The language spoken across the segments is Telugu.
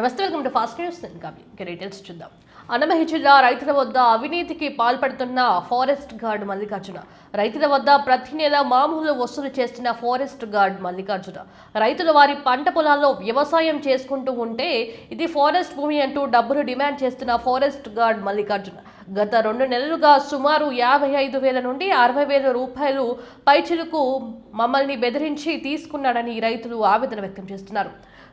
నమస్తే వెల్కమ్ టు ఫాస్ట్ న్యూస్. నేను డీటెయిల్స్ చూద్దాం. అన్నమయ్య జిల్లా రైతుల వద్ద అవినీతికి పాల్పడుతున్న ఫారెస్ట్ గార్డ్ మల్లికార్జున. రైతుల వద్ద ప్రతి నెల మామూలు వసూలు చేస్తున్న ఫారెస్ట్ గార్డ్ మల్లికార్జున. రైతులు వారి పంట పొలాల్లో వ్యవసాయం చేసుకుంటూ ఉంటే ఇది ఫారెస్ట్ భూమి అంటూ డబ్బులు డిమాండ్ చేస్తున్న ఫారెస్ట్ గార్డ్ మల్లికార్జున. గత రెండు నెలలుగా సుమారు యాభై ఐదు వేల నుండి అరవై వేల రూపాయలు పైచిలకు మమ్మల్ని బెదిరించి తీసుకున్నాడని రైతులు ఆవేదన వ్యక్తం చేస్తున్నారు.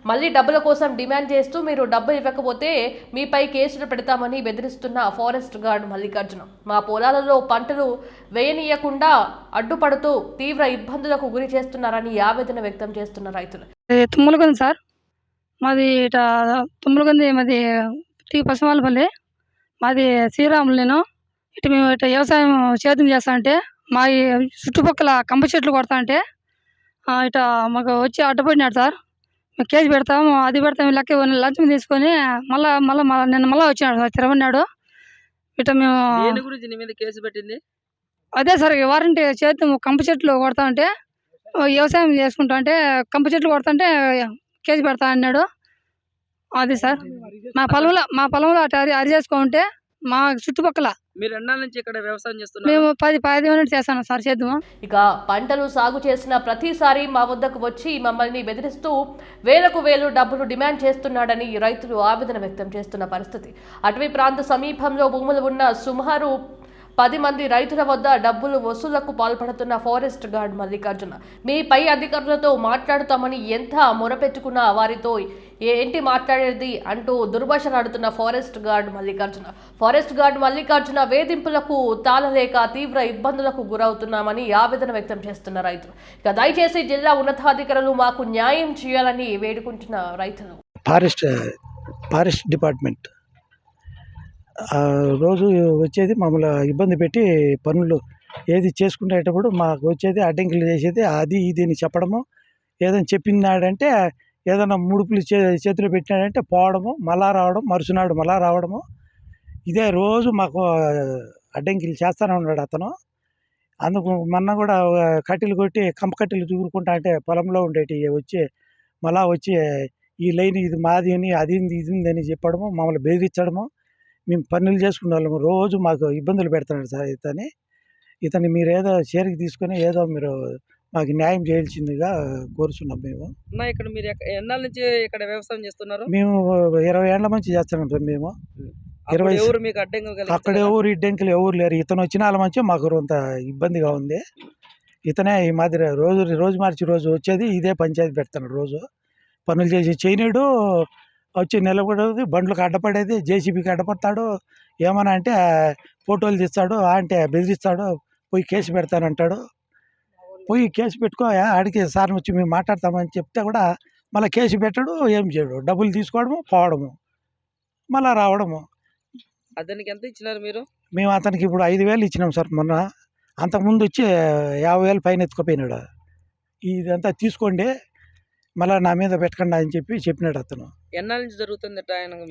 మళ్ళీ డబ్బుల కోసం డిమాండ్ చేస్తూ మీరు డబ్బు ఇవ్వకపోతే మీపై కేసులు పెడతామని బెదిరిస్తున్న ఫారెస్ట్ గార్డ్ మల్లికార్జున. మా పొలాలలో పంటలు వేయనీయకుండా అడ్డుపడుతూ తీవ్ర ఇబ్బందులకు గురి చేస్తున్నారని ఆవేదన వ్యక్తం చేస్తున్న రైతులు. ఇది సార్? మాది ఇట తుమ్మలగొంది మాది టీ పశ్చిమాలపల్లి మాది శ్రీరాములు నేను ఇటు మేము ఇటు వ్యవసాయం సేద్యం చేస్తా అంటే మా ఈ చుట్టుపక్కల కంప చెట్లు కొడతా అంటే ఇట మాకు వచ్చి అడ్డపడినాడు సార్. మేము కేసు పెడతాము అది పెడతాము లెక్క లంచం తీసుకొని మళ్ళా మళ్ళీ నిన్న మళ్ళీ వచ్చినాడు సార్ తిరగన్నాడు ఇట మేము గురించి నీ మీద కేసు పెట్టింది? అదే సార్ వారంటీ చేతి కంప చెట్లు కొడతా ఆ, వ్యవసాయం చేసుకుంటా అంటే కంప చెట్లు కొడతా అంటే కేసు పెడతా అన్నాడు. అది సార్. మా పొలంలో మా పొలంలో అటు అరి అరి చేసుకుంటే మా చుట్టుపక్కల మీరు ఎన్నాళ్ళ నుంచి ఇక్కడ వ్యవసాయం చేస్తున్నారు? మేము పది చేస్తాను సార్ ఇక పంటలు సాగు చేసిన ప్రతిసారి మా వద్దకు వచ్చి మమ్మల్ని బెదిరిస్తూ వేలకు వేలు డబ్బులు డిమాండ్ చేస్తున్నాడని రైతులు ఆవేదన వ్యక్తం చేస్తున్న పరిస్థితి. అటవీ ప్రాంత సమీపంలో భూములు ఉన్న సుమారు పది మంది రైతుల వద్ద డబ్బులు వసూళ్ళకు పాల్పడుతున్న ఫారెస్ట్ గార్డ్ మల్లికార్జున. మీ పై అధికారులతో మాట్లాడుతామని ఎంత మొరపెట్టుకున్నా వారితో ఏంటి మాట్లాడేది అంటూ దుర్భాషలాడుతున్న forest guard Mallikarjuna. Forest guard Mallikarjuna వేధింపులకు తాళలేక తీవ్ర ఇబ్బందులకు గురవుతున్నామని ఆవేదన వ్యక్తం చేస్తున్న రైతులు ఇక దయచేసి జిల్లా ఉన్నతాధికారులు మాకు న్యాయం చేయాలని వేడుకుంటున్న రైతులు. ఫారెస్ట్ ఫారెస్ట్ డిపార్ట్మెంట్ రోజు వచ్చేది మమ్మల్ని ఇబ్బంది పెట్టి పనులు ఏది చేసుకునేటప్పుడు మాకు వచ్చేది అడ్డంకులు చేసేది అది ఇది అని చెప్పడము. ఏదైనా చెప్పినాడంటే ఏదైనా ముడుపులు చే చేతిలో పెట్టినాడంటే పోవడము మళ్ళా రావడం మరుసనాడు మళ్ళా రావడము. ఇదే రోజు మాకు అడ్డంకిలు చేస్తూనే ఉన్నాడు అతను. అందుకు మొన్న కూడా కట్టెలు కొట్టి కంప కట్టెలు దూరుకుంటా అంటే పొలంలో ఉండేటి వచ్చి మళ్ళా వచ్చి ఈ లైన్ ఇది మాది అని అది ఇది అని చెప్పడము మమ్మల్ని బెదిరించడము. మేము పనులు చేసుకునే వాళ్ళము రోజు మాకు ఇబ్బందులు పెడుతున్నాడు సార్ ఇతని ఇతన్ని మీరు ఏదో చేరికి తీసుకొని ఏదో మీరు మాకు న్యాయం చేయాల్సిందిగా కోరుచున్నాం మేము. అన్నా ఇక్కడ మీరు ఎన్నాళ్ళ నుంచి ఇక్కడ వ్యవసాయం చేస్తున్నారు? మేము ఇరవై ఏళ్ళ నుంచి చేస్తున్నాం సార్ మేము. ఇరవై ఎవరు మీకు అడ్డంగా అక్కడ ఎవరు ఇడ్డంకులు ఎవరు లేరు. ఇతను వచ్చిన వాళ్ళ మంచి మాకు కొంత ఇబ్బందిగా ఉంది. ఇతనే ఈ మాదిరి రోజు రోజు మార్చి రోజు వచ్చేది ఇదే పంచాయతీ పెడతాడు రోజు. పనులు చేసి చేయనీడు వచ్చి నిలబడేది బండ్లకు అడ్డపడేది జేసీబీకి అడ్డపడతాడు ఏమన్నా అంటే ఫోటోలు తీస్తాడు అంటే బెదిరిస్తాడు పోయి కేసు పెడతానంటాడు. పోయి కేసు పెట్టుకో ఆడికి సార్ వచ్చి మేము మాట్లాడతామని చెప్తే కూడా మళ్ళీ కేసు పెట్టడు ఏం చేయడు. డబ్బులు తీసుకోవడము పోవడము మళ్ళీ రావడము. అతనికి ఎంత ఇచ్చినారు మీరు? మేము అతనికి ఇప్పుడు ఐదు వేలు ఇచ్చినాం సార్ మొన్న. అంతకుముందు వచ్చి యాభై వేలు పైన ఎత్తుకుపోయినాడు. ఇదంతా తీసుకోండి మళ్ళీ నా మీద పెట్టకండి అని చెప్పి చెప్పినాడు అతను. ఎన్నాళ్ళ నుంచి జరుగుతుంది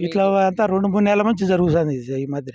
ఇట్లా అంతా రెండు మూడు నెలల నుంచి జరుగుతుంది ఈ మధ్య.